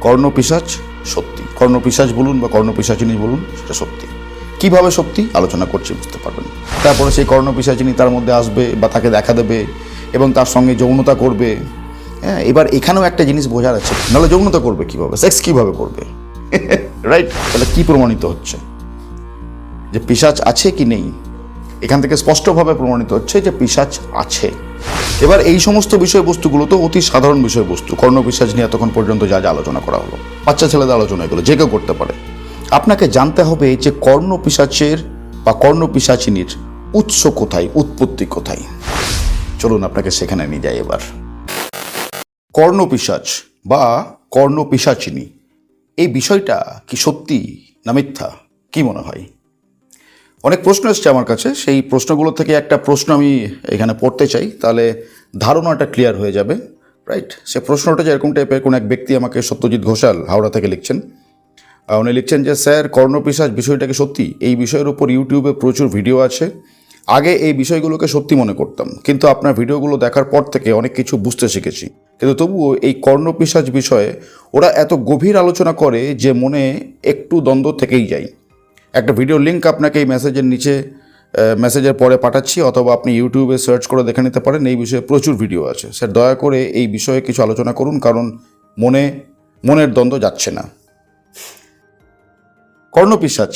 কর্ণপিসাচ সত্যি। কর্ণপিসাচ বলুন বা কর্ণপিসাচিনী বলুন, সেটা সত্যি। কীভাবে সত্যি? আলোচনা করছি, বুঝতে পারবেন। তারপরে সেই কর্ণপিসাচিনী তার মধ্যে আসবে বা তাকে দেখা দেবে এবং তার সঙ্গে যৌনতা করবে। হ্যাঁ এবার এখানেও একটা জিনিস বোঝার আছে। নাহলে যৌনতা করবে কীভাবে? সেক্স কীভাবে করবে? রাইট তাহলে কি প্রমাণিত হচ্ছে? যে পিসাচ আছে কি নেই? এখান থেকে স্পষ্টভাবে প্রমাণিত হচ্ছে যে পিসাচ আছে। এবার এই সমস্ত বিষয়বস্তুগুলো তো অতি সাধারণ বিষয়বস্তু। কর্ণ পিসাচ নিয়ে এতক্ষণ পর্যন্ত যা যা আলোচনা করা হলো। বাচ্চা ছেলেদের আলোচনা এগুলো, যে কেউ করতে পারে। আপনাকে জানতে হবে যে কর্ণ পিসাচের বা কর্ণ পিসাচিনীর উৎস কোথায়, উৎপত্তি কোথায়? চলুন আপনাকে সেখানে নিয়ে যাই এবার। কর্ণপিসাচ বা কর্ণপিসাচিনী এই বিষয়টা কি সত্যি না মিথ্যা? কি মনে হয়? অনেক প্রশ্ন এসছে আমার কাছে। সেই প্রশ্নগুলো থেকে একটা প্রশ্ন আমি এখানে পড়তে চাই। তাহলে ধারণাটা ক্লিয়ার হয়ে যাবে। রাইট সে প্রশ্নটা যেরকম টাইপের কোনো এক ব্যক্তি আমাকে সত্যজিৎ ঘোষাল হাওড়া থেকে লিখছেন। উনি লিখছেন যে, স্যার কর্ণপিসাজ বিষয়টাকে সত্যি? এই বিষয়ের উপর ইউটিউবে প্রচুর ভিডিও আছে। আগে এই বিষয়গুলোকে সত্যি মনে করতাম। কিন্তু আপনার ভিডিওগুলো দেখার পর থেকে অনেক কিছু বুঝতে শিখেছি। কিন্তু তবুও এই কর্ণপিসাজ বিষয়ে ওরা এত গভীর আলোচনা করে যে মনে একটু দ্বন্দ্ব থেকেই যায়। একটা ভিডিও লিঙ্ক আপনাকে এই মেসেজের নিচে মেসেজের পরে পাঠাচ্ছি, অথবা আপনি ইউটিউবে সার্চ করে দেখে নিতে পারেন, এই বিষয়ে প্রচুর ভিডিও আছে। স্যার, দয়া করে এই বিষয়ে কিছু আলোচনা করুন, কারণ মনে, মনের দ্বন্দ্ব যাচ্ছে না। কর্ণপিসাচ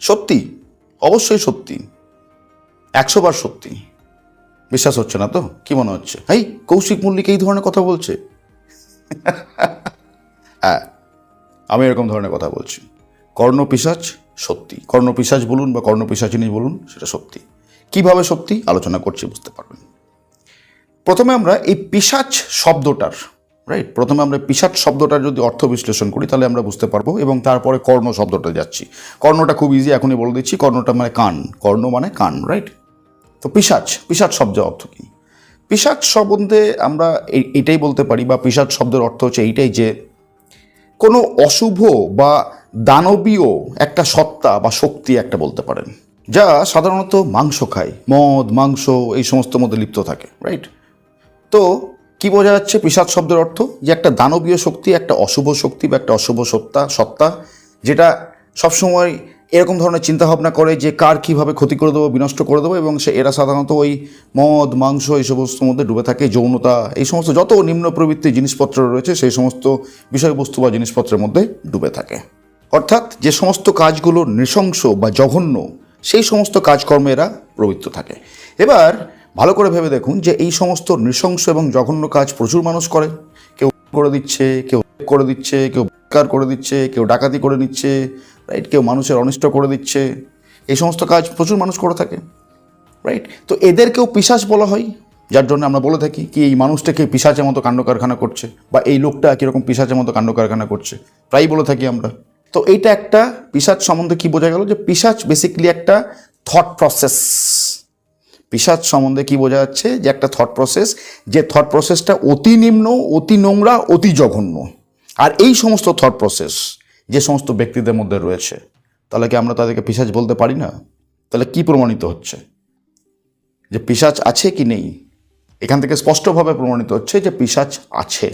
সত্যি, অবশ্যই সত্যি একশো বার সত্যি। বিশ্বাস হচ্ছে না তো? কি মনে হচ্ছে? এই কৌশিক মল্লিক এই ধরনের কথা বলছে? হ্যাঁ আমি এরকম ধরনের কথা বলছি। কর্ণপিসাচ সত্যি। কর্ণপিসাচ বলুন বা কর্ণপিসাচিনী বলুন, সেটা সত্যি। কীভাবে সত্যি? আলোচনা করছি, বুঝতে পারবেন। প্রথমে আমরা এই পিসাচ শব্দটার রাইট প্রথমে আমরা পিসাচ শব্দটার যদি অর্থ বিশ্লেষণ করি, তাহলে আমরা বুঝতে পারব এবং তারপরে কর্ণ শব্দটা যাচ্ছি। কর্ণটা খুব ইজি এখনই বলে দিচ্ছি, কর্ণটা মানে কান। কর্ণ মানে কান রাইট তো পিসাচ পিসাচ শব্দের অর্থ কী? পিসাচ সম্বন্ধে আমরা এইটাই বলতে পারি বা পিসাচ শব্দের অর্থ হচ্ছে এইটাই যে কোনো অশুভ বা দানবীয় একটা সত্তা বা শক্তি একটা বলতে পারেন, যা সাধারণত মাংস খায়, মদ, মাংস, এই সমস্ত মধ্যে লিপ্ত থাকে রাইট তো কি বোঝা যাচ্ছে পিসাদ শব্দের অর্থ? যে একটা দানবীয় শক্তি, একটা অশুভ শক্তি বা একটা অশুভ সত্তা সত্তা, যেটা সবসময় এরকম ধরনের চিন্তাভাবনা করে যে কার কীভাবে ক্ষতি করে দেবো, বিনষ্ট করে দেবো এবং সে, এরা সাধারণত ওই মদ, মাংস এই সমস্ত মধ্যে ডুবে থাকে, যৌনতা, এই সমস্ত যত নিম্ন প্রবৃত্তির জিনিসপত্র রয়েছে সেই সমস্ত বিষয়বস্তু বা জিনিসপত্রের মধ্যে ডুবে থাকে। অর্থাৎ যে সমস্ত কাজগুলো নৃশংস বা জঘন্য, সেই সমস্ত কাজকর্মে এরা প্রবৃত্ত থাকে। এবার ভালো করে ভেবে দেখুন যে এই সমস্ত নৃশংস এবং জঘন্য কাজ প্রচুর মানুষ করে। কেউ করে দিচ্ছে, কেউ করে দিচ্ছে, কেউ বেকার করে দিচ্ছে, কেউ ডাকাতি করে নিচ্ছে রাইট কেউ মানুষের অনিষ্ট করে দিচ্ছে। এই সমস্ত কাজ প্রচুর মানুষ করে থাকে রাইট তো এদেরকেও পিসাচ বলা হয়, যার জন্য আমরা বলে থাকি কি এই মানুষটাকে পিসাচের মতো কাণ্ড কারখানা করছে বা এই লোকটা কীরকম পিসাচের মতো কাণ্ড কারখানা করছে, প্রায়ই বলে থাকি আমরা। তো এইটা একটা পিসাচ সম্বন্ধে কি বোঝা গেল যে পিসাচ বেসিক্যালি একটা থট প্রসেস পিসাচ সম্বন্ধে কি বোঝা যাচ্ছে যে একটা থট প্রসেস যে থট প্রসেসটা অতি নিম্ন, অতি নোংরা, অতি জঘন্য। আর এই সমস্ত থট প্রসেস যে সমস্ত ব্যক্তিদের মধ্যে রয়েছে, তাহলে কি আমরা তাদেরকে পিসাচ বলতে পারি না? তাহলে কি প্রমাণিত হচ্ছে? যে পিসাচ আছে কি নেই? এখান থেকে স্পষ্টভাবে প্রমাণিত হচ্ছে যে পিসাচ আছে।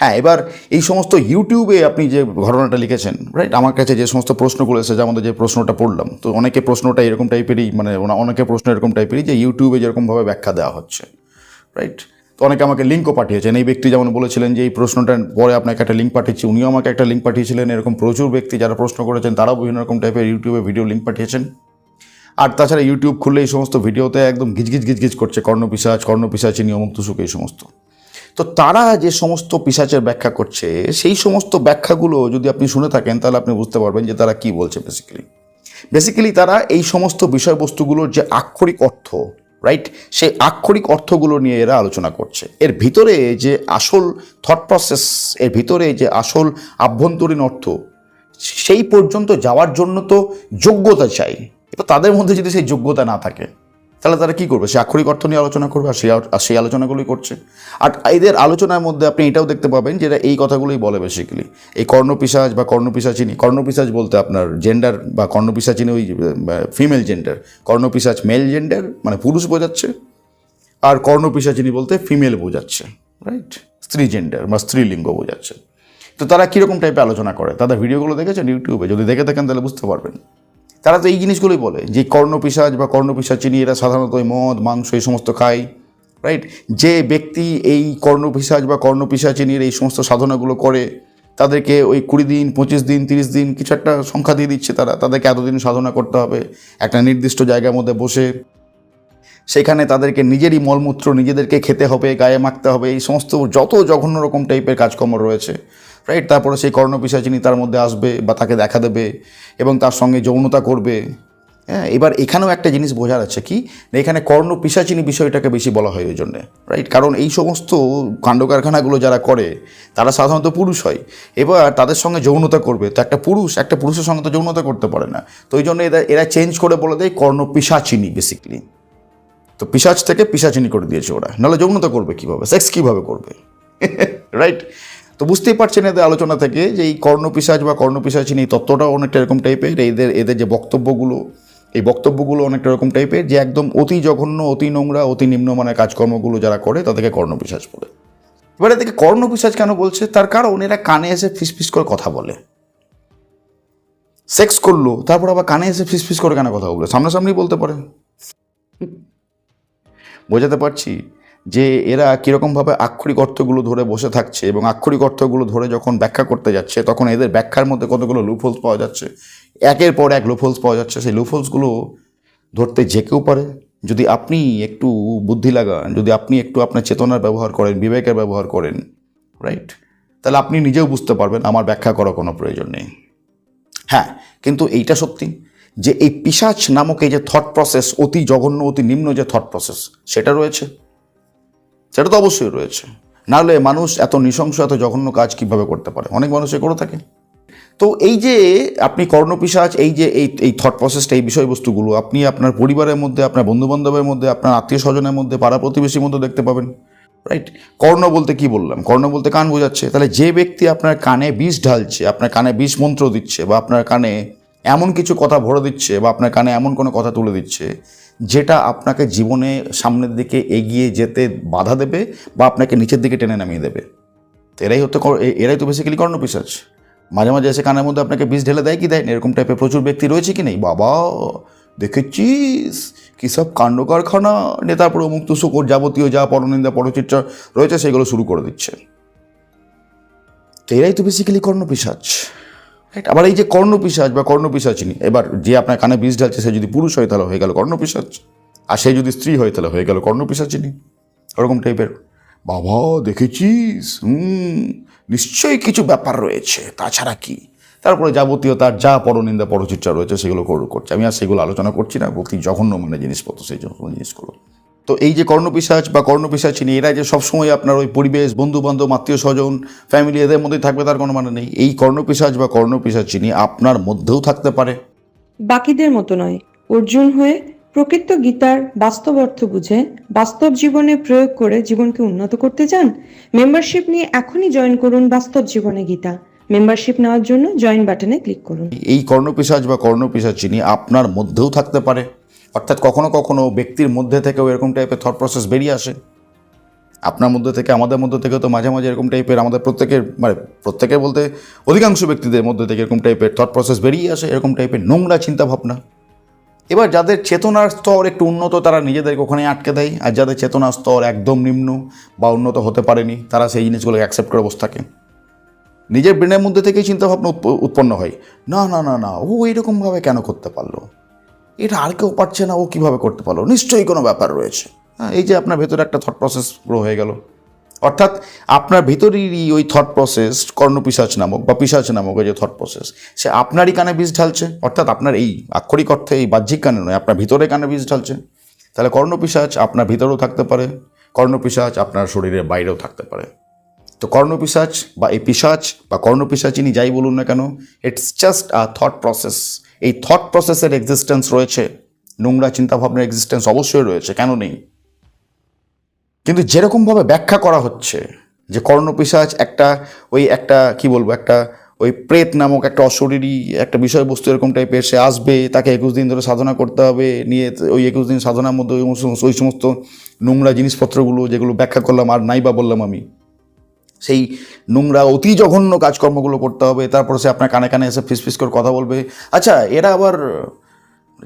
হ্যাঁ এবার এই সমস্ত ইউটিউবে আপনি যে ঘটনাটা লিখেছেন রাইট আমার কাছে যে সমস্ত প্রশ্নগুলো এসেছে যেমন যে প্রশ্নটা পড়লাম, তো অনেকে প্রশ্নটা এরকম টাইপেরই মানে অনেকে প্রশ্ন এরকম টাইপেরই যে ইউটিউবে যেরকমভাবে ব্যাখ্যা দেওয়া হচ্ছে রাইট অনেকে আমাকে লিঙ্কও পাঠিয়েছেন। এই ব্যক্তি যেমন বলেছিলেন যে, এই প্রশ্নটা পরে আপনাকে একটা লিঙ্ক পাঠিয়েছি। উনিও আমাকে একটা লিঙ্ক পাঠিয়েছিলেন। এরকম প্রচুর ব্যক্তি যারা প্রশ্ন করেছেন, তারাও বিভিন্ন রকম টাইপের ইউটিউবে ভিডিও লিঙ্ক পাঠিয়েছেন। আর তাছাড়া ইউটিউব খুললে এই সমস্ত ভিডিওতে একদম গিজগিজ গিজগিজ করছে কর্ণপিসাচ কর্ণপিসাচিনী অমুক তুসুক এই সমস্ত। তো তারা যে সমস্ত পিসাচের ব্যাখ্যা করছে, সেই সমস্ত ব্যাখ্যাগুলো যদি আপনি শুনে থাকেন, তাহলে আপনি বুঝতে পারবেন যে তারা কি বলছে বেসিক্যালি বেসিক্যালি তারা এই সমস্ত বিষয়বস্তুগুলোর যে আক্ষরিক অর্থ রাইট সে আক্ষরিক অর্থগুলো নিয়ে এরা আলোচনা করছে। এর ভিতরে যে আসল থট প্রসেস এর ভিতরে যে আসল আভ্যন্তরীণ অর্থ, সেই পর্যন্ত যাওয়ার জন্য তো যোগ্যতা চাই। এবার তাদের মধ্যে যদি সেই যোগ্যতা না থাকে তাহলে তারা কি করবে? সে আক্ষরিক অর্থ নিয়ে আলোচনা করবে আর আ- আর সেই আলোচনাগুলোই করছে। আর এদের আলোচনার মধ্যে আপনি এটাও দেখতে পাবেন যে এই কথাগুলোই বলে বেসিক্যালি এই কর্ণপিসাজ বা কর্ণপিসাচিনী কর্ণপিসাজ বলতে আপনার জেন্ডার বা কর্ণপিসাচিনী ওই ফিমেল জেন্ডার কর্ণপিসাজ মেল জেন্ডার মানে পুরুষ বোঝাচ্ছে আর কর্ণপিসাচিনী বলতে ফিমেল বোঝাচ্ছে রাইট স্ত্রী জেন্ডার বা স্ত্রীলিঙ্গ বোঝাচ্ছে। তো তারা কীরকম টাইপের আলোচনা করে? তাদের ভিডিওগুলো দেখেছেন? ইউটিউবে। যদি দেখে থাকেন তাহলে বুঝতে পারবেন। তারা তো এই জিনিসগুলোই বলে যে কর্ণপিসাজ বা কর্ণপিসাচিনী এরা সাধারণত মদ, মাংস, এই সমস্ত খায় রাইট যে ব্যক্তি এই কর্ণপিসাজ বা কর্ণপিসাচিনীর এই সমস্ত সাধনাগুলো করে, তাদেরকে ওই কুড়ি দিন, পঁচিশ দিন, তিরিশ দিন কিছু একটা সংখ্যা দিয়ে দিচ্ছে তারা, তাদেরকে এতদিন সাধনা করতে হবে, একটা নির্দিষ্ট জায়গার মধ্যে বসে। সেখানে তাদেরকে নিজেরই মলমূত্র নিজেদেরকে খেতে হবে, গায়ে মাখতে হবে, এই সমস্ত যত জঘন্য রকম টাইপের কাজকর্ম রয়েছে রাইট তারপরে সেই কর্ণপিসাচিনী তার মধ্যে আসবে বা তাকে দেখা দেবে এবং তার সঙ্গে যৌনতা করবে। হ্যাঁ এবার এখানেও একটা জিনিস বোঝার আছে কি? এখানে কর্ণ পিসাচিনী বিষয়টাকে বেশি বলা হয় ওই জন্যে। রাইট কারণ এই সমস্ত কাণ্ড কারখানাগুলো যারা করে, তারা সাধারণত পুরুষ হয়। এবার তাদের সঙ্গে যৌনতা করবে। তো একটা পুরুষ, একটা পুরুষের সঙ্গে তো যৌনতা করতে পারে না। তো ওই জন্য এরা এরা চেঞ্জ করে বলে দেয় কর্ণ পিসাচিনী বেসিকলি তো পিসাচ থেকে পিসাচিনী করে দিয়েছে ওরা। নাহলে যৌনতা করবে কীভাবে? সেক্স কীভাবে করবে? রাইট তো বুঝতেই পারছেন এদের আলোচনা থেকে যে এই কর্ণপিসাজ বা কর্ণপিসাচিনী এই তত্ত্বটাও অনেকটা এরকম টাইপের, এদের এদের যে বক্তব্যগুলো, এই বক্তব্যগুলো অনেকটা এরকম টাইপের যে একদম অতি জঘন্য, অতি নোংরা, অতি নিম্নমানের কাজকর্মগুলো যারা করে তাদেরকে কর্ণপিসাজ বলে। এবার এদেরকে কর্ণপিসাজ কেন বলছে? তার কারণ এরা কানে এসে ফিসফিস করে কথা বলে। সেক্স করল, তারপর আবার কানে এসে ফিসফিস করে কেন কথা বলবে সামনাসামনি বলতে পারে বোঝাতে পারছি? যে এরা কীরকমভাবে আক্ষরিক অর্থগুলো ধরে বসে থাকছে এবং আক্ষরিক অর্থগুলো ধরে যখন ব্যাখ্যা করতে যাচ্ছে, তখন এদের ব্যাখ্যার মধ্যে কতগুলো লুফোলস পাওয়া যাচ্ছে? একের পর এক লুফোলস পাওয়া যাচ্ছে। সেই লুফোলসগুলো ধরতে যে কেউ পারে। যদি আপনি একটু বুদ্ধি লাগান, যদি আপনি একটু আপনার চেতনার ব্যবহার করেন, বিবেকের ব্যবহার করেন রাইট তাহলে আপনি নিজেও বুঝতে পারবেন, আমার ব্যাখ্যা করার কোনো প্রয়োজন নেই। হ্যাঁ কিন্তু এইটা সত্যি যে এই পিসাচ নামক এই যে থট প্রসেস অতি জঘন্য, অতি নিম্ন যে থট প্রসেস সেটা রয়েছে। সেটা তো অবশ্যই রয়েছে। নাহলে মানুষ এত নৃশংস, এত জঘন্য কাজ কীভাবে করতে পারে? অনেক মানুষ করে থাকে। তো এই যে আপনি কর্ণপিসাচ এই যে এই এই থট প্রসেসটা এই বিষয়বস্তুগুলো, আপনি আপনার পরিবারের মধ্যে, আপনার বন্ধুবান্ধবের মধ্যে, আপনার আত্মীয় স্বজনের মধ্যে, পাড়া প্রতিবেশীর মধ্যে দেখতে পাবেন রাইট কর্ণ বলতে কি বললাম? কর্ণ বলতে কান বোঝাচ্ছে। তাহলে যে ব্যক্তি আপনার কানে বিষ ঢালছে, আপনার কানে বিষ মন্ত্র দিচ্ছে, বা আপনার কানে এমন কিছু কথা ভরে দিচ্ছে, বা আপনার কানে এমন কোনো কথা তুলে দিচ্ছে যেটা আপনাকে জীবনে সামনের দিকে এগিয়ে যেতে বাধা দেবে বা আপনাকে নিচের দিকে টেনে নামিয়ে দেবে। এরাই হতে এরাই তো বেসিক্যালি কর্ণপিসাচ মাঝে মাঝে এসে কানের মধ্যে আপনাকে বিষ ঢেলে দেয়, কি দেয়? এরকম টাইপের প্রচুর ব্যক্তি রয়েছে কি নেই? বাবা, দেখেছিস? কী সব কাণ্ড কারখানা নেতা প্রমুখ তুষকর যাবতীয় যা পরনিন্দা, পরচিত্র রয়েছে, সেগুলো শুরু করে দিচ্ছে। তো এরাই তো বেসিক্যালি কর্ণপিসাচ রাইট আবার এই যে কর্ণপিসাচ বা কর্ণপিসাচিনী এবার যে আপনার কানে বিষ ঢালছে, সে যদি পুরুষ হয় তাহলে হয়ে গেল কর্ণপিসাচ আর সে যদি স্ত্রী হয় তাহলে হয়ে গেল কর্ণপিসাচিনী ওরকম টাইপের বাবা, দেখেছিস? হুম, নিশ্চয়ই কিছু ব্যাপার রয়েছে। তাছাড়া কি? তারপরে যাবতীয় তার যা পরনিন্দা, পরচিত্রা রয়েছে, সেগুলো কর- করছে। আমি আর সেগুলো আলোচনা করছি না। অতি জঘন্য মানে জিনিসপত্র, সেই জন্য জিনিসগুলো। তো এই যে কর্ণপিসাচ বা কর্ণপিসাচিনী এরা যে সবসময় আপনার ওই পরিবেশ বন্ধু বান্ধব আত্মীয় স্বজন ফ্যামিলি এদের মধ্যেই থাকবে তার কোনো মানে নেই। এই কর্ণপিসাচ বা কর্ণপিসাচিনী আপনার মধ্যেও থাকতে পারে। বাকিদের মতো নয়। অর্জুন হয়ে প্রকৃত গীতার বাস্তব অর্থ বুঝে বাস্তব জীবনে প্রয়োগ করে জীবনকে উন্নত করতে চান? মেম্বারশিপ নিয়ে এখনই জয়েন করুন বাস্তব জীবনে গীতা। মেম্বারশিপ নেওয়ার জন্য জয়েন বাটনে ক্লিক করুন। এই কর্ণপিসাজ বা কর্ণপিসাচিনী আপনার মধ্যেও থাকতে পারে। অর্থাৎ কখনো কখনো ব্যক্তির মধ্যে থেকেও এরকম টাইপের থট প্রসেস বেরিয়ে আসে। আপনার মধ্যে থেকে, আমাদের মধ্যে থেকে তো মাঝে মাঝে এরকম টাইপের আমাদের প্রত্যেকের মানে প্রত্যেকের বলতে অধিকাংশ ব্যক্তিদের মধ্যে থেকে এরকম টাইপের থট প্রসেস বেরিয়ে আসে, এরকম টাইপের নোংরা চিন্তাভাবনা। এবার যাদের চেতনার স্তর একটু উন্নত, তারা নিজেদেরকে ওখানে আটকে দেয়। আর যাদের চেতনার স্তর একদম নিম্ন বা উন্নত হতে পারেনি, তারা সেই জিনিসগুলোকে অ্যাকসেপ্ট করে বসে থাকে। নিজের ব্রেনের মধ্যে থেকেই চিন্তাভাবনা উৎপন্ন হয়। না না না না, ও এইরকমভাবে কেন করতে পারল? এটা আর কেউ পারছে না, ও কীভাবে করতে পারল? নিশ্চয়ই কোনো ব্যাপার রয়েছে। হ্যাঁ এই যে আপনার ভেতরে একটা থট প্রসেস পুরো হয়ে গেল। অর্থাৎ আপনার ভেতরেরই ওই থট প্রসেস কর্ণপিসাচ নামক বা পিসাচ নামক ওই যে থট প্রসেস সে আপনারই কানে বীজ ঢালছে। অর্থাৎ আপনার এই আক্ষরিক অর্থে এই বাহ্যিক কানে নয়, আপনার ভিতরে কানে বীজ ঢালছে। তাহলে কর্ণপিসাচ আপনার ভিতরেও থাকতে পারে কর্ণপিসাচ আপনার শরীরের বাইরেও থাকতে পারে। তো কর্ণপিসাচ বা এই পিসাচ বা কর্ণপিসাচিনী যাই বলুন না কেন it's just a thought process এই থট প্রসেসের এক্সিস্টেন্স রয়েছে। নোংরা চিন্তাভাবনার এক্সিস্টেন্স অবশ্যই রয়েছে, কেন নেই? কিন্তু যেরকমভাবে ব্যাখ্যা করা হচ্ছে যে কর্ণপিসাচ একটা ওই একটা, কি বলব, একটা ওই প্রেত নামক একটা অশরীরী একটা বিষয়বস্তু এরকম টাইপের, সে আসবে, তাকে একুশ দিন ধরে সাধনা করতে হবে, নিয়ে ওই একুশ দিন সাধনার মধ্যে ওই সমস্ত ওই সমস্ত নোংরা জিনিসপত্রগুলো যেগুলো ব্যাখ্যা করলাম আর নাই বা বললাম আমি সেই নোংরা অতি জঘন্য কাজকর্মগুলো করতে হবে তারপর সে আপনার কানে কানে এসে ফিসফিস করে কথা বলবে। আচ্ছা এরা আবার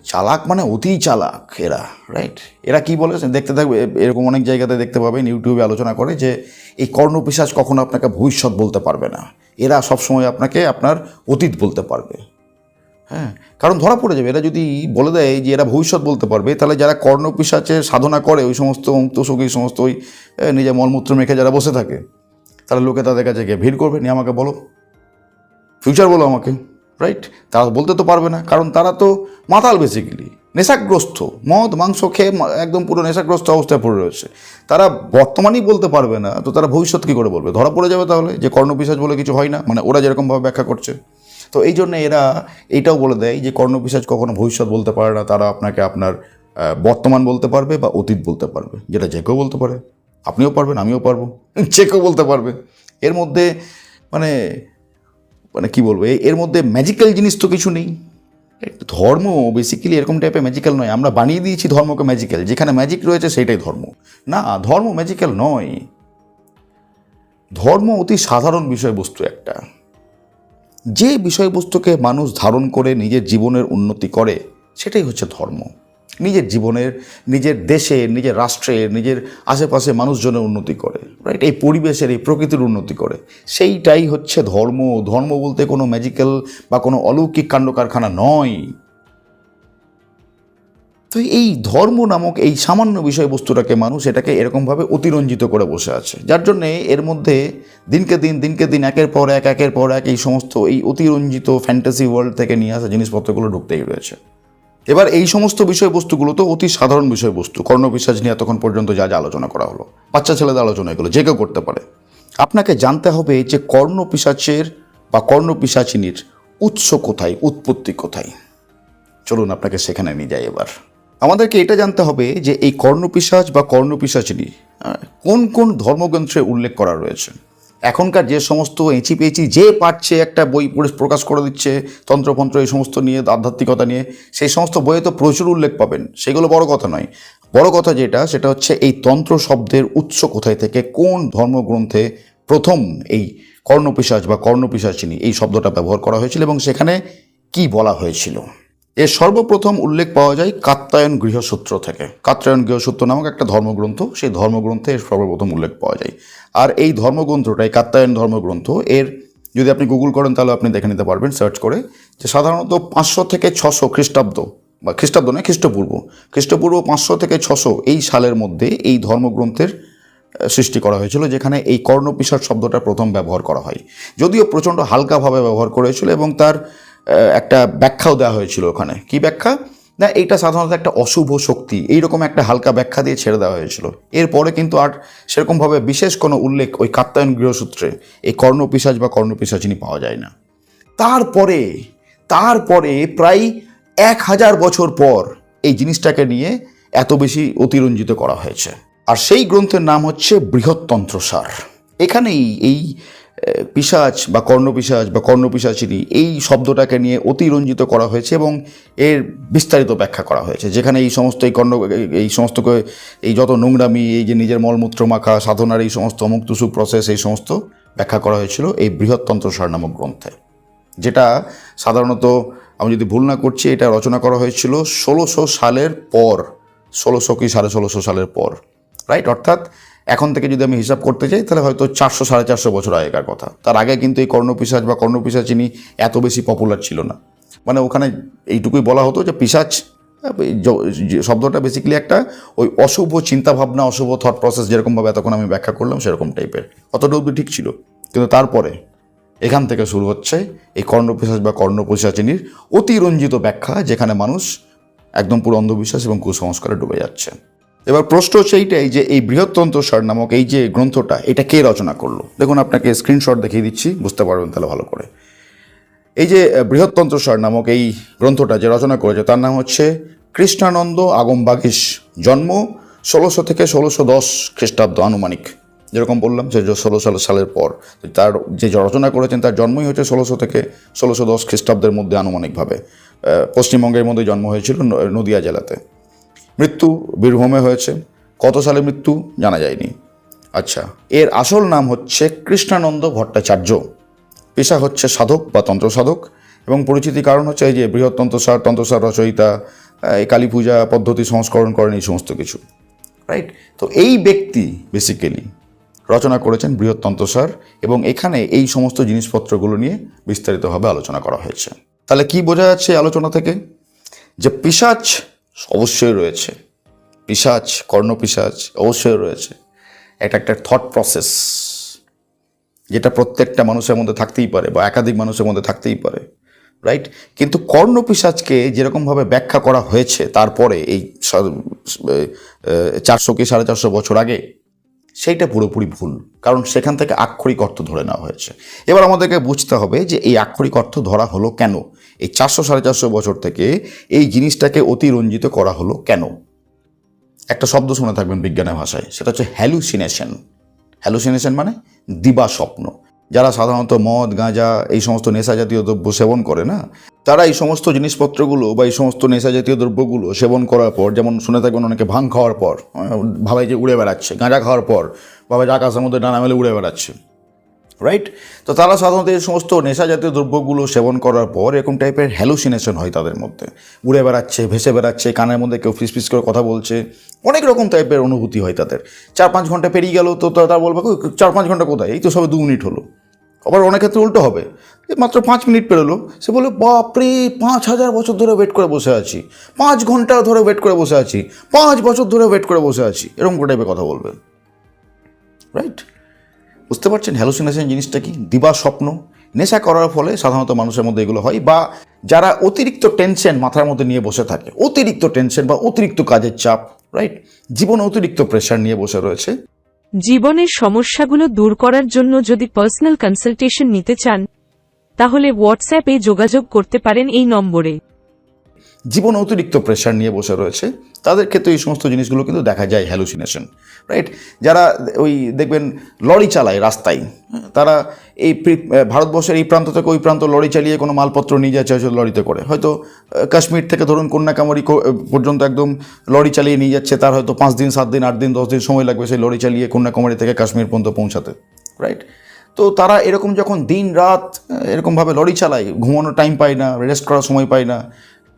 চালাক মানে অতি চালাক এরা রাইট এরা কি বলে? দেখতে থাকবে এরকম অনেক জায়গাতে দেখতে পাবেন ইউটিউবে আলোচনা করে যে এই কর্ণপিশাচ কখনো আপনাকে ভবিষ্যৎ বলতে পারবে না। এরা সবসময় আপনাকে আপনার অতীত বলতে পারবে। হ্যাঁ কারণ ধরা পড়ে যাবে এরা যদি বলে দেয় যে এরা ভবিষ্যৎ বলতে পারবে তাহলে যারা কর্ণপিশাচের সাধনা করে ওই সমস্ত মুক্তসুখ এই সমস্ত ওই এ, নিজে মলমূত্র মেখে যারা বসে থাকে তারা লোকে তাদের কাছে গিয়ে ভিড় করবে। নিয়ে আমাকে বলো। ফিউচার বলো আমাকে রাইট তারা বলতে তো পারবে না, কারণ তারা তো মাতাল বেসিক্যালি নেশাগ্রস্ত, মদ, মাংস খেয়ে একদম পুরো নেশাগ্রস্ত অবস্থায় পড়ে রয়েছে। তারা বর্তমানেই বলতে পারবে না, তো তারা ভবিষ্যৎ কী করে বলবে? ধরা পড়ে যাবে তাহলে যে কর্ণপিসাজ বলে কিছু হয় না মানে ওরা যেরকমভাবে ব্যাখ্যা করছে। তো এই জন্য এরা এইটাও বলে দেয় যে কর্ণপিসাজ কখনো ভবিষ্যৎ বলতে পারে না, তারা আপনাকে আপনার বর্তমান বলতে পারবে বা অতীত বলতে পারবে, যেটা যে কেউ বলতে পারে। আপনিও পারবেন, আমিও পারব। কেউ বলতে পারবে। এর মধ্যে মানে মানে কি বলব এর মধ্যে ম্যাজিক্যাল জিনিস তো কিছু নেই। ধর্ম বেসিক্যালি এরকম টাইপের ম্যাজিক্যাল নয়। আমরা বানিয়ে দিয়েছি ধর্মকে ম্যাজিক্যাল যেখানে ম্যাজিক রয়েছে সেটাই ধর্ম। না, ধর্ম ম্যাজিক্যাল নয়। ধর্ম অতি সাধারণ বিষয়বস্তু একটা। যে বিষয়বস্তুকে মানুষ ধারণ করে নিজের জীবনের উন্নতি করে, সেটাই হচ্ছে ধর্ম। নিজের জীবনের, নিজের দেশের নিজের রাষ্ট্রের নিজের আশেপাশে মানুষজনের উন্নতি করে রাইট এই পরিবেশের, এই প্রকৃতির উন্নতি করে। সেইটাই হচ্ছে ধর্ম। ধর্ম বলতে কোনো ম্যাজিক্যাল বা কোনো অলৌকিক কাণ্ড কারখানা নয়। তো এই ধর্ম নামক এই সামান্য বিষয়বস্তুটাকে মানুষ এটাকে এরকমভাবে অতিরঞ্জিত করে বসে আছে। যার জন্যে এর মধ্যে দিনকে দিন দিনকে দিন, একের পর এক, একের পর এক এই সমস্ত, এই অতিরঞ্জিত ফ্যান্টাসি ওয়ার্ল্ড থেকে নিয়ে আসা জিনিসপত্রগুলো ঢুকতেই রয়েছে। এবার এই সমস্ত বিষয়বস্তুগুলো তো অতি সাধারণ বিষয়বস্তু। কর্ণবিশ্বাস নিয়ে এতক্ষণ পর্যন্ত যা যা আলোচনা করা হলো। বাচ্চা ছেলেদের আলোচনা এগুলো যে কেউ করতে পারে। আপনাকে জানতে হবে যে কর্ণপিশাচের বা কর্ণপিশাচিনীর উৎস কোথায় উৎপত্তি কোথায়? চলুন আপনাকে সেখানে নিয়ে যাই এবার। আমাদেরকে এটা জানতে হবে যে এই কর্ণপিশাচ বা কর্ণপিশাচিনী আহ, কোন কোন ধর্মগ্রন্থে উল্লেখ করা রয়েছে? এখনকার যে সমস্ত এঁচি পেঁচি যে পারছে একটা বই পড়ে প্রকাশ করে দিচ্ছে তন্ত্রফন্ত্র এই সমস্ত নিয়ে, আধ্যাত্মিকতা নিয়ে, সেই সমস্ত বইয়ে তো প্রচুর উল্লেখ পাবেন। সেগুলো বড় কথা নয়। বড় কথা যেটা, সেটা হচ্ছে এই তন্ত্র শব্দের উৎস কোথায় থেকে, কোন ধর্মগ্রন্থে প্রথম এই কর্ণপিশাচ বা কর্ণপিশাচিনী এই শব্দটা ব্যবহার করা হয়েছিল এবং সেখানে কি বলা হয়েছিল। এর সর্বপ্রথম উল্লেখ পাওয়া যায় কাত্তায়ন গৃহসূত্র থেকে। কাত্তায়ন গৃহসূত্র নামক একটা ধর্মগ্রন্থ, সেই ধর্মগ্রন্থে এর সর্বপ্রথম উল্লেখ পাওয়া যায়। আর এই ধর্মগ্রন্থটা এই কাত্তায়ন ধর্মগ্রন্থ, এর যদি আপনি গুগল করেন তাহলে আপনি দেখে নিতে পারবেন সার্চ করে, যে সাধারণত পাঁচশো থেকে ছশো খ্রিস্টাব্দ, বা খ্রিস্টাব্দ নয়, খ্রিস্টপূর্ব খ্রিস্টপূর্ব পাঁচশো থেকে ছশো এই সালের মধ্যে এই ধর্মগ্রন্থের সৃষ্টি করা হয়েছিল, যেখানে এই কর্ণপিসার শব্দটা প্রথম ব্যবহার করা হয়। যদিও প্রচণ্ড হালকাভাবে ব্যবহার করা হয়েছিল এবং তার একটা ব্যাখ্যাও দেওয়া হয়েছিল ওখানে। কি ব্যাখ্যা? না এইটা সাধারণত একটা অশুভ শক্তি। এইরকম একটা হালকা ব্যাখ্যা দিয়ে ছেড়ে দেওয়া হয়েছিল। এরপরে কিন্তু আর সেরকমভাবে বিশেষ কোনো উল্লেখ ওই কাত্তায়ন গৃহসূত্রে এই কর্ণপিসাজ বা কর্ণপিসাচিনী পাওয়া যায় না। তারপরে তারপরে প্রায় এক হাজার বছর পর এই জিনিসটাকে নিয়ে এত বেশি অতিরঞ্জিত করা হয়েছে। আর সেই গ্রন্থের নাম হচ্ছে বৃহত্তন্ত্রসার। এখানেই এই পিশাচ বা কর্ণপিশাচ বা কর্ণপিশাচিনী এই শব্দটাকে নিয়ে অতিরঞ্জিত করা হয়েছে এবং এর বিস্তারিত ব্যাখ্যা করা হয়েছে। যেখানে এই সমস্ত এই কর্ণ, এই- এই সমস্ত এই যত নোংরামি, এই যে নিজের মলমূত্র মাখা, সাধনার এই সমস্ত মুক্তসুখ প্রসেস এই সমস্ত ব্যাখ্যা করা হয়েছিল এই বৃহত্তন্ত্রসার নামক গ্রন্থে। যেটা সাধারণত আমি যদি ভুল না করছি, এটা রচনা করা হয়েছিল ষোলোশো সালের পর, ষোলোশো কি সাড়ে ষোলোশো সালের পর রাইট অর্থাৎ এখন থেকে যদি আমি হিসাব করতে চাই তাহলে হয়তো চারশো, সাড়ে চারশো বছর আগেকার কথা। তার আগে কিন্তু এই কর্ণপিসাচ বা কর্ণপিসাচিনী এত বেশি পপুলার ছিল না। মানে ওখানে এইটুকুই বলা হতো যে এই শব্দটা বেসিক্যালি একটা ওই অশুভ চিন্তাভাবনা, অশুভ থট প্রসেস যেরকমভাবে এতক্ষণ আমি ব্যাখ্যা করলাম, সেরকম টাইপের অতটা অবধি ঠিক ছিল। কিন্তু তারপরে এখান থেকে শুরু হচ্ছে এই কর্ণপিশাচ বা কর্ণপিশাচিনীর অতিরঞ্জিত ব্যাখ্যা, যেখানে মানুষ একদম পুরো অন্ধবিশ্বাস এবং কুসংস্কারে ডুবে যাচ্ছে। এবার প্রশ্ন হচ্ছে এইটাই যে এই বৃহত্তন্ত্র সার নামক এই যে গ্রন্থটা, এটা কে রচনা করল? দেখুন, আপনাকে স্ক্রিনশট দেখিয়ে দিচ্ছি, বুঝতে পারবেন তাহলে ভালো করে। এই যে বৃহত্তন্ত্র সার নামক এই গ্রন্থটা যে রচনা করেছে, তার নাম হচ্ছে কৃষ্ণানন্দ আগমবাগীশ, জন্ম ষোলোশো থেকে ষোলোশো দশ খ্রিস্টাব্দ আনুমানিক। যেরকম বললাম, যে ষোলো সাল সালের পর। তার যে রচনা করেছেন, তার জন্মই হচ্ছে ষোলোশো থেকে ষোলোশো দশ খ্রিস্টাব্দের মধ্যে আনুমানিকভাবে। পশ্চিমবঙ্গের মধ্যে জন্ম হয়েছিল নদিয়া জেলাতে। মৃত্যু বীরভূমে হয়েছে। কত সালে মৃত্যু জানা যায়নি। আচ্ছা এর আসল নাম হচ্ছে কৃষ্ণানন্দ ভট্টাচার্য। পেশা হচ্ছে সাধক বা তন্ত্র সাধক এবং পরিচিতি কারণ হচ্ছে এই যে বৃহৎ তন্ত্রসার তন্ত্রসার রচয়িতা এই কালী পূজা পদ্ধতি সংস্করণ করেন, এই সমস্ত কিছু। রাইট তো এই ব্যক্তি বেসিক্যালি রচনা করেছেন বৃহৎ তন্ত্রসার এবং এখানে এই সমস্ত জিনিসপত্রগুলো নিয়ে বিস্তারিতভাবে আলোচনা করা হয়েছে। তাহলে কি বোঝা যাচ্ছে আলোচনা থেকে? যে পিসাচ অবশ্যই রয়েছে। পিসাজ কর্ণপিসাজ অবশ্যই রয়েছে। এটা একটা থট প্রসেস যেটা প্রত্যেকটা মানুষের মধ্যে থাকতেই পারে বা একাধিক মানুষের মধ্যে থাকতেই পারে রাইট কিন্তু কর্ণপিসাজকে যেরকমভাবে ব্যাখ্যা করা হয়েছে তারপরে এই চারশো কি সাড়ে চারশো বছর আগে সেইটা পুরোপুরি ভুল, কারণ সেখান থেকে আক্ষরিক অর্থ ধরে নেওয়া হয়েছে। এবার আমাদেরকে বুঝতে হবে যে এই আক্ষরিক অর্থ ধরা হলো কেন? এই চারশো সাড়ে চারশো বছর থেকে এই জিনিসটাকে অতিরঞ্জিত করা হলো কেন? একটা শব্দ শুনে থাকবেন বিজ্ঞানের ভাষায়, সেটা হচ্ছে হ্যালুসিনেশন হ্যালুসিনেশন মানে দিবা স্বপ্ন যারা সাধারণত মদ, গাঁজা, এই সমস্ত নেশা জাতীয় দ্রব্য সেবন করে না, তারা এই সমস্ত জিনিসপত্রগুলো বা এই সমস্ত নেশা জাতীয় দ্রব্যগুলো সেবন করার পর, যেমন শুনে থাকবেন অনেকে ভাং খাওয়ার পর, ভাবে যে উড়ে বেড়াচ্ছে, গাঁজা খাওয়ার পর, ভাবে যে আকাশের মধ্যে ডানা মেলে উড়ে বেড়াচ্ছে রাইট তো তারা সাধারণত এই সমস্ত নেশা জাতীয় দ্রব্যগুলো সেবন করার পর, এরকম টাইপের হ্যালুসিনেশন হয় তাদের মধ্যে। উড়ে বেড়াচ্ছে, ভেসে বেড়াচ্ছে, কানের মধ্যে কেউ ফিস ফিস করে কথা বলছে, অনেক রকম টাইপের অনুভূতি হয় তাদের। চার পাঁচ ঘণ্টা পেরিয়ে গেল, তো তারা বলবে চার পাঁচ ঘণ্টা কোথায়? এই তো সবে দু মিনিট হলো। আবার অনেক ক্ষেত্রে উল্টো হবে। মাত্র পাঁচ মিনিট পেরোলো, সে বলে বাপরে, পাঁচ হাজার বছর ধরে ওয়েট করে বসে আছি। পাঁচ ঘণ্টা ধরে ওয়েট করে বসে আছি। পাঁচ বছর ধরে ওয়েট করে বসে আছি। এরকম টাইপের কথা বলবেন রাইট বুঝতে পারছেন? হ্যালুসিনেশন জিনিসটা কি? দিবা স্বপ্ন। নেশা করার ফলে সাধারণত মানুষের মধ্যে এগুলো হয় বা যারা অতিরিক্ত টেনশন মাথার মধ্যে নিয়ে বসে থাকে, অতিরিক্ত টেনশন বা অতিরিক্ত কাজের চাপ রাইট জীবনে অতিরিক্ত প্রেশার নিয়ে বসে রয়েছে। জীবনের সমস্যাগুলো দূর করার জন্য যদি পার্সোনাল কনসালটেশন নিতে চান, তাহলে হোয়াটসঅ্যাপে যোগাযোগ করতে পারেন এই নম্বরে। জীবনে অতিরিক্ত প্রেশার নিয়ে বসে রয়েছে তাদের ক্ষেত্রে এই সমস্ত জিনিসগুলো কিন্তু দেখা যায় হ্যালুসিনেশন রাইট যারা ওই দেখবেন লরি চালায় রাস্তায় হ্যাঁ, তারা এই ভারতবর্ষের এই প্রান্ত থেকে ওই প্রান্ত লরি চালিয়ে কোনো মালপত্র নিয়ে যাচ্ছে হয়তো লরিতে করে। হয়তো কাশ্মীর থেকে ধরুন কন্যাকুমারী পর্যন্ত একদম লরি চালিয়ে নিয়ে যাচ্ছে তার হয়তো পাঁচ দিন সাত দিন আট দিন দশ দিন সময় লাগবে সেই লরি চালিয়ে কন্যাকুমারী থেকে কাশ্মীর পর্যন্ত পৌঁছাতে রাইট তো তারা এরকম যখন দিন রাত এরকমভাবে লরি চালায় ঘুমানোর টাইম পায় না রেস্ট করার সময় পায় না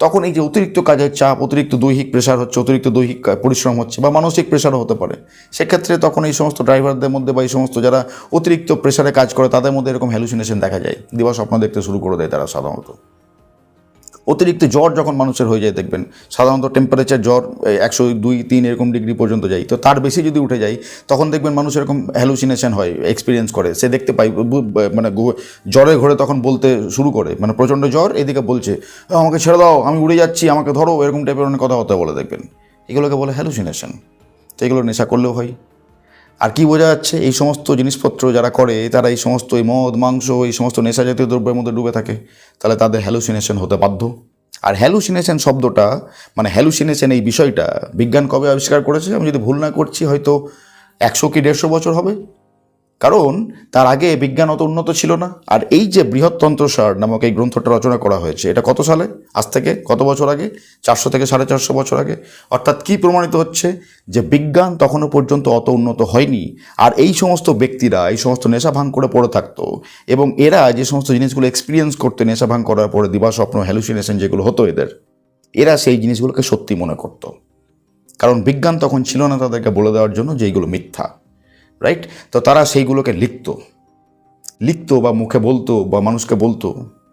তখন এই যে অতিরিক্ত কাজের চাপ, অতিরিক্ত দৈহিক প্রেশার হচ্ছে, অতিরিক্ত দৈহিক পরিশ্রম হচ্ছে বা মানসিক প্রেশারও হতে পারে। সেক্ষেত্রে তখন এই সমস্ত ড্রাইভারদের মধ্যে বা এই সমস্ত যারা অতিরিক্ত প্রেশারে কাজ করে, তাদের মধ্যে এরকম হ্যালুসিনেশন দেখা যায়। দিবা স্বপ্ন দেখতে শুরু করে দেয় তারা সাধারণত। অতিরিক্ত জ্বর যখন মানুষের হয়ে যায়, দেখবেন সাধারণত টেম্পারেচার জ্বর একশো দুই, তিন এরকম ডিগ্রি পর্যন্ত যায়। তো তার বেশি যদি উঠে যায়, তখন দেখবেন মানুষ এরকম হ্যালুসিনেশন হয় এক্সপিরিয়েন্স করে। সে দেখতে পাই মানে জ্বরে ঘরে তখন বলতে শুরু করে। মানে প্রচণ্ড জ্বর, এদিকে বলছে, আমাকে ছেড়ে দাও, আমি উড়ে যাচ্ছি, আমাকে ধরো, এরকম টাইপের অনেক কথাবার্তা বলে, দেখবেন। এগুলোকে বলে হ্যালুসিনেশন তো এগুলো নেশা করলেও হয়। আর কি বোঝা যাচ্ছে, এই সমস্ত জিনিসপত্র যারা করে, তারা এই সমস্ত এই মদ, মাংস, এই সমস্ত নেশা জাতীয় দ্রব্যের মধ্যে ডুবে থাকে। তাহলে তাদের হ্যালুসিনেশন হতে বাধ্য। আর হ্যালুসিনেশন শব্দটা মানে হ্যালুসিনেশন এই বিষয়টা, বিজ্ঞান কবে আবিষ্কার করেছে? আমি যদি ভুল না করছি, হয়তো একশো কি দেড়শো বছর হবে। কারণ তার আগে বিজ্ঞান অত উন্নত ছিল না। আর এই যে বৃহত্তন্ত্রসার নামক এই গ্রন্থটা রচনা করা হয়েছে, এটা কত সালে? আজ থেকে কত বছর আগে? চারশো থেকে সাড়ে চারশো বছর আগে। অর্থাৎ কি প্রমাণিত হচ্ছে? যে বিজ্ঞান তখনও পর্যন্ত অত উন্নত হয়নি, আর এই সমস্ত ব্যক্তিরা, এই সমস্ত নেশা ভাঙ করে পড়ে থাকতো, এবং এরা যে সমস্ত জিনিসগুলো এক্সপিরিয়েন্স করতে নেশা ভাঙ করার পরে দিবা, স্বপ্ন হ্যালুসিনেশন যেগুলো হতো এদের, এরা সেই জিনিসগুলোকে সত্যি মনে করত। কারণ বিজ্ঞান তখন ছিল না তাদেরকে বলে দেওয়ার জন্য যে এইগুলো মিথ্যা। রাইট তো তারা সেইগুলোকে লিখতো। লিখতো বা মুখে বলতো বা মানুষকে বলতো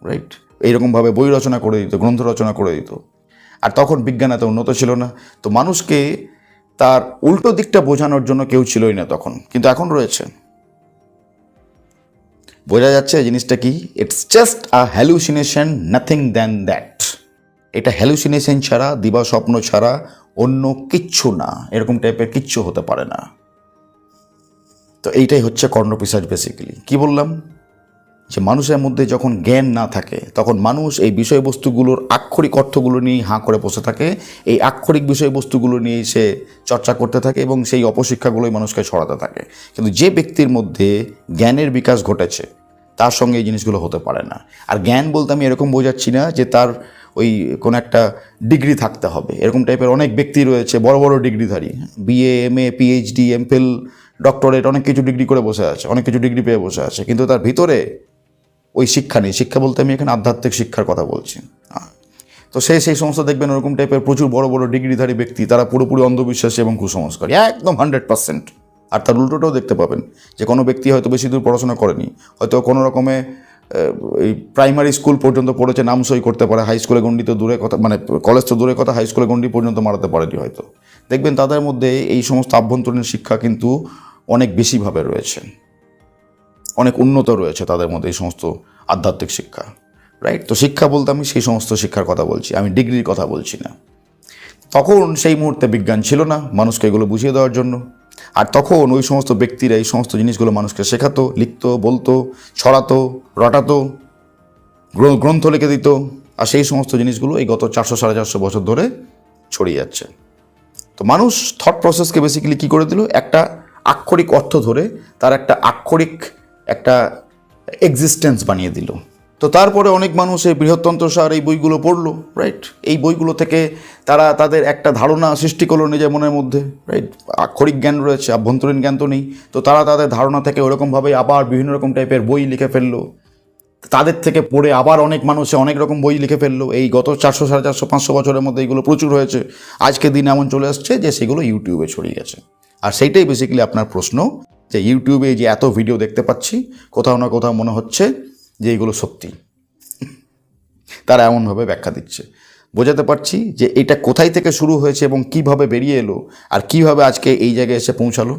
রাইট এইরকমভাবে বই রচনা করে দিত, গ্রন্থ রচনা করে দিত। আর তখন বিজ্ঞান এত উন্নত ছিল না। তো মানুষকে তার উল্টো দিকটা বোঝানোর জন্য কেউ ছিলই না তখন, কিন্তু এখন রয়েছে। বোঝা যাচ্ছে জিনিসটা কি? It's just a hallucination nothing than that এটা হ্যালুসিনেশন ছাড়া দিবা স্বপ্ন ছাড়া অন্য কিচ্ছু না। এরকম টাইপের কিচ্ছু হতে পারে না। তো এইটাই হচ্ছে কর্ণপিসাজ বেসিক্যালি কি বললাম? যে মানুষের মধ্যে যখন জ্ঞান না থাকে, তখন মানুষ এই বিষয়বস্তুগুলোর আক্ষরিক অর্থগুলো নিয়ে হাঁ করে বসে থাকে। এই আক্ষরিক বিষয়বস্তুগুলো নিয়েই সে চর্চা করতে থাকে এবং সেই অপশিক্ষাগুলোই মানুষকে ছড়াতে থাকে। কিন্তু যে ব্যক্তির মধ্যে জ্ঞানের বিকাশ ঘটেছে, তার সঙ্গে এই জিনিসগুলো হতে পারে না। আর জ্ঞান বলতে আমি এরকম বোঝাচ্ছি না যে তার ওই কোনো একটা ডিগ্রি থাকতে হবে। এরকম টাইপের অনেক ব্যক্তি রয়েছে, বড় বড় ডিগ্রিধারী। BA M A PhD MPhil doctorate অনেক কিছু ডিগ্রি করে বসে আছে, অনেক কিছু ডিগ্রি পেয়ে বসে আছে, কিন্তু তার ভিতরে ওই শিক্ষা নেই। শিক্ষা বলতে আমি এখানে আধ্যাত্মিক শিক্ষার কথা বলছি। তো সে সেই সমস্ত দেখবেন ওরকম টাইপের প্রচুর বড় বড় ডিগ্রিধারী ব্যক্তি, তারা পুরোপুরি অন্ধবিশ্বাসী এবং কুসংস্কারী, একদম হান্ড্রেড পার্সেন্ট আর তার উল্টোটাও দেখতে পাবেন যে কোনো ব্যক্তি হয়তো বেশি দূর পড়াশোনা করেনি, হয়তো কোনো রকমে এই প্রাইমারি স্কুল পর্যন্ত পড়েছে নাম সই করতে পারে হাই স্কুলে গণ্ডি তো দূরে কথা মানে কলেজ তো দূরে কথা হাই স্কুলে গণ্ডি পর্যন্ত মারাতে পারেনি হয়তো। দেখবেন তাদের মধ্যে এই সমস্ত আভ্যন্তরীণ শিক্ষা কিন্তু অনেক বেশিভাবে রয়েছে। অনেক উন্নত রয়েছে তাদের মধ্যে এই সমস্ত আধ্যাত্মিক শিক্ষা রাইট তো শিক্ষা বলতে আমি সেই সমস্ত শিক্ষার কথা বলছি, আমি ডিগ্রির কথা বলছি না। তখন সেই মুহূর্তে বিজ্ঞান ছিল না মানুষকে এগুলো বুঝিয়ে দেওয়ার জন্য। আর তখন ওই সমস্ত ব্যক্তিরা এই সমস্ত জিনিসগুলো মানুষকে শেখাতো, লিখতো, বলতো, ছড়াতো, রটাতো গ্রন্থ লিখে দিত। আর সেই সমস্ত জিনিসগুলো এই গত চারশো, সাড়ে চারশো বছর ধরে ছড়িয়ে যাচ্ছে। তো মানুষ থট প্রসেসকে বেসিক্যালি কী করে দিল? একটা আক্ষরিক অর্থ ধরে তার একটা আক্ষরিক একটা এক্সিস্টেন্স বানিয়ে দিল। তো তারপরে অনেক মানুষ এই বৃহত্তন্ত্র সার এই বইগুলো পড়ল রাইট এই বইগুলো থেকে তারা তাদের একটা ধারণা সৃষ্টি করল নিজের মনের মধ্যে রাইট আক্ষরিক জ্ঞান রয়েছে, আভ্যন্তরীণ জ্ঞান তো নেই। তো তারা তাদের ধারণা থেকে ওরকমভাবে আবার বিভিন্ন রকম টাইপের বই লিখে ফেলল। তাদের থেকে পড়ে আবার অনেক মানুষে অনেক রকম বই লিখে ফেলল। এই গত চারশো, সাড়ে চারশো, পাঁচশো বছরের মধ্যে এইগুলো প্রচুর হয়েছে। আজকে দিন এমন চলে আসছে যে সেগুলো ইউটিউবে ছড়িয়ে গেছে। আর সেইটাই বেসিক্যালি আপনার প্রশ্ন যে ইউটিউবে যে এত ভিডিও দেখতে পাচ্ছি, কোথাও না কোথাও মনে হচ্ছে যে এইগুলো সত্যি। তারা এমনভাবে ব্যাখ্যা দিচ্ছে। বোঝাতে পারছি যে এটা কোথায় থেকে শুরু হয়েছে এবং কীভাবে বেরিয়ে এলো আর কীভাবে আজকে এই জায়গায় এসে পৌঁছালো।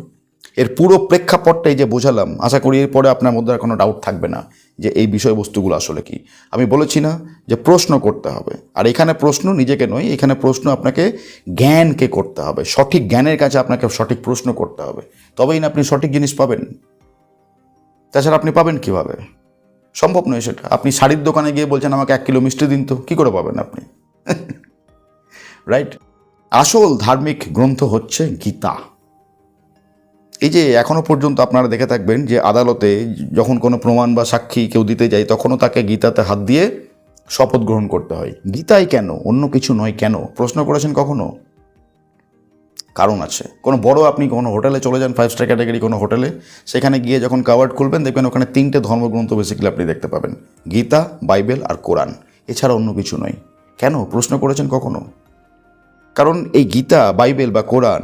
এর পুরো প্রেক্ষাপটটাই যে বোঝালাম, আশা করি এরপরে আপনার মধ্যে আর কোনো ডাউট থাকবে না। যে এই বিষয়বস্তুগুলো আসলে কি? আমি বলেছি না যে প্রশ্ন করতে হবে। আর এখানে প্রশ্ন নিজেকে নয়, এখানে প্রশ্ন আপনাকে জ্ঞানকে করতে হবে। সঠিক জ্ঞানের কাছে আপনাকে সঠিক প্রশ্ন করতে হবে। তবেই না আপনি সঠিক জিনিস পাবেন। তাছাড়া আপনি পাবেন কীভাবে? সম্ভব নয় সেটা। আপনি শাড়ির দোকানে গিয়ে বলছেন, আমাকে এক কিলো মিষ্টি দিন তো। কী করে পাবেন আপনি? রাইট আসল ধার্মিক গ্রন্থ হচ্ছে গীতা। এই যে এখনও পর্যন্ত আপনারা দেখে থাকবেন যে আদালতে যখন কোনো প্রমাণ বা সাক্ষী কেউ দিতে যায়, তখনও তাকে গীতাতে হাত দিয়ে শপথ গ্রহণ করতে হয়। গীতাই কেন? অন্য কিছু নয় কেন? প্রশ্ন করেছেন কখনো? কারণ আছে। কোনো বড় আপনি কোনো হোটেলে চলে যান ফাইভ স্টার ক্যাটাগরি কোনো হোটেলে, সেখানে গিয়ে যখন কাভার্ড খুলবেন, দেখবেন ওখানে তিনটে ধর্মগ্রন্থ বেসিক্যালি আপনি দেখতে পাবেন। গীতা, বাইবেল আর কোরআন। এছাড়া অন্য কিছু নয়। কেন? প্রশ্ন করেছেন কখনো? কারণ এই গীতা, বাইবেল বা কোরআন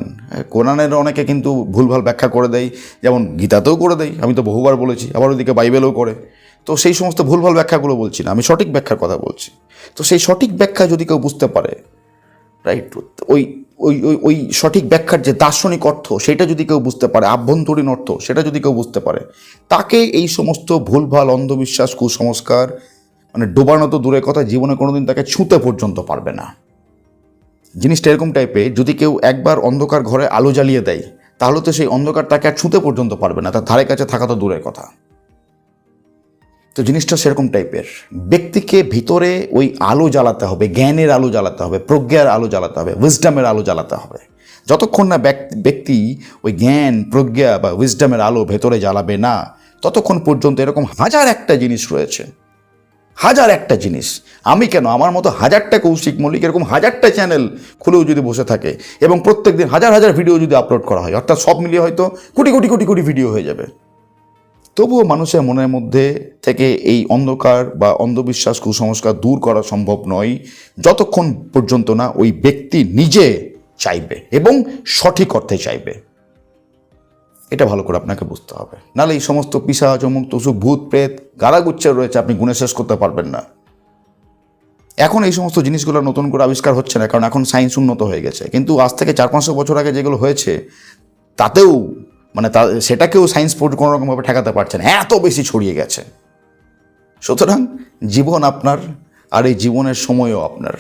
কোরআনের অনেকে কিন্তু ভুলভাল ব্যাখ্যা করে দেয়। যেমন গীতাতেও করে দেয়, আমি তো বহুবার বলেছি, আবার ওদিকে বাইবেলও করে। তো সেই সমস্ত ভুলভাল ব্যাখ্যাগুলো বলছি না, আমি সঠিক ব্যাখ্যার কথা বলছি। তো সেই সঠিক ব্যাখ্যা যদি কেউ বুঝতে পারে রাইট ওই ওই ওই ওই সঠিক ব্যাখ্যার যে দার্শনিক অর্থ, সেটা যদি কেউ বুঝতে পারে, আভ্যন্তরীণ অর্থ, সেটা যদি কেউ বুঝতে পারে, তাকে এই সমস্ত ভুলভাল, অন্ধবিশ্বাস, কুসংস্কার মানে ডোবানো তো দূরের কথা, জীবনে কোনোদিন তাকে ছুঁতে পর্যন্ত পারবে না। জিনিসটা এরকম টাইপের যদি কেউ একবার অন্ধকার ঘরে আলো জ্বালিয়ে দেয়, তাহলে তো সেই অন্ধকার তাকে আর ছুঁতে পর্যন্ত পারবে না, তার ধারে কাছে থাকা তো দূরের কথা। তো জিনিসটা সেরকম টাইপের ব্যক্তিকে ভিতরে ওই আলো জ্বালাতে হবে, জ্ঞানের আলো জ্বালাতে হবে, প্রজ্ঞার আলো জ্বালাতে হবে উইজডামের আলো জ্বালাতে হবে। যতক্ষণ না ব্যক- ব্যক্তি ওই জ্ঞান, প্রজ্ঞা বা উইজডামের আলো ভেতরে জ্বালাবে না, ততক্ষণ পর্যন্ত এরকম হাজার একটা জিনিস রয়েছে। হাজার একটা জিনিস। আমি কেন? আমার মতো হাজারটা কৌশিক মল্লিক এরকম হাজারটা চ্যানেল খুলেও যদি বসে থাকে এবং প্রত্যেক দিন হাজার হাজার ভিডিও যদি আপলোড করা হয়, অর্থাৎ সব মিলিয়ে হয়তো কোটি কোটি কোটি কোটি ভিডিও হয়ে যাবে। তবুও মানুষের মনের মধ্যে থেকে এই অন্ধকার বা অন্ধবিশ্বাস, কুসংস্কার দূর করা সম্ভব নয়, যতক্ষণ পর্যন্ত না ওই ব্যক্তি নিজে চাইবে এবং সঠিক অর্থে চাইবে। এটা ভালো করে আপনাকে বুঝতে হবে। নাহলে এই সমস্ত পিসা চমুক তসুক, ভূত, প্রেত গালাগুচ্ছে রয়েছে, আপনি গুণে শেষ করতে পারবেন না। এখন এই সমস্ত জিনিসগুলো নতুন করে আবিষ্কার হচ্ছে না, কারণ এখন সায়েন্স উন্নত হয়ে গেছে। কিন্তু আজ থেকে চার পাঁচশো বছর আগে যেগুলো হয়েছে, তাতেও মানে তা সেটাকেও সায়েন্স পোর্ট কোনো রকমভাবে ঠেকাতে পারছে না, এত বেশি ছড়িয়ে গেছে। সুতরাং জীবন আপনার, আর এই জীবনের সময়ও আপনার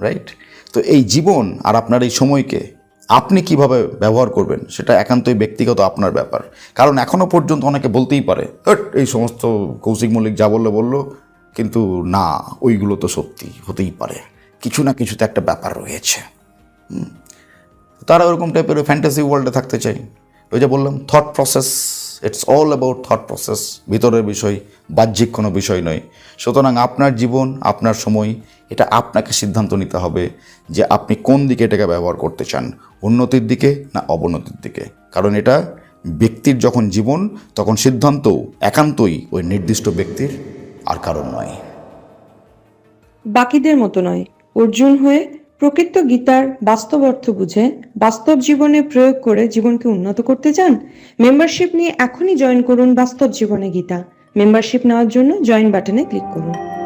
রাইট তো এই জীবন আর আপনার এই সময়কে আপনি কীভাবে ব্যবহার করবেন সেটা একান্তই ব্যক্তিগত আপনার ব্যাপার। কারণ এখনও পর্যন্ত অনেকে বলতেই পারে "হ্যাট, এই সমস্ত কৌশিক মল্লিক যা বলল বলল। কিন্তু না ওইগুলো তো সত্যি হতেই পারে। কিছু না কিছুতে একটা ব্যাপার রয়েছে। তারা ওরকম টাইপের ফ্যান্টাসি ওয়ার্ল্ডে থাকতে চাই। ওই যে বললাম thought process it's all about thought process ভিতরের বিষয়, বাহ্যিক কোনো বিষয় নয়। সুতরাং আপনার জীবন, আপনার সময়, এটা আপনাকে সিদ্ধান্ত নিতে হবে যে আপনি কোন দিকে এটাকে ব্যবহার করতে চান, উন্নতির দিকে না অবনতির দিকে। কারণ এটা ব্যক্তির যখন জীবন, তখন সিদ্ধান্ত একান্তই ওই নির্দিষ্ট ব্যক্তির আর কারণ নয়। বাকিদের মতো নয়। অর্জুন হয়ে প্রকৃত গীতার বাস্তব অর্থ বুঝে বাস্তব জীবনে প্রয়োগ করে জীবনকে উন্নত করতে চান? মেম্বারশিপ নিয়ে এখনই জয়েন করুন বাস্তব জীবনে গীতা। মেম্বারশিপ নেওয়ার জন্য জয়েন বাটনে ক্লিক করুন।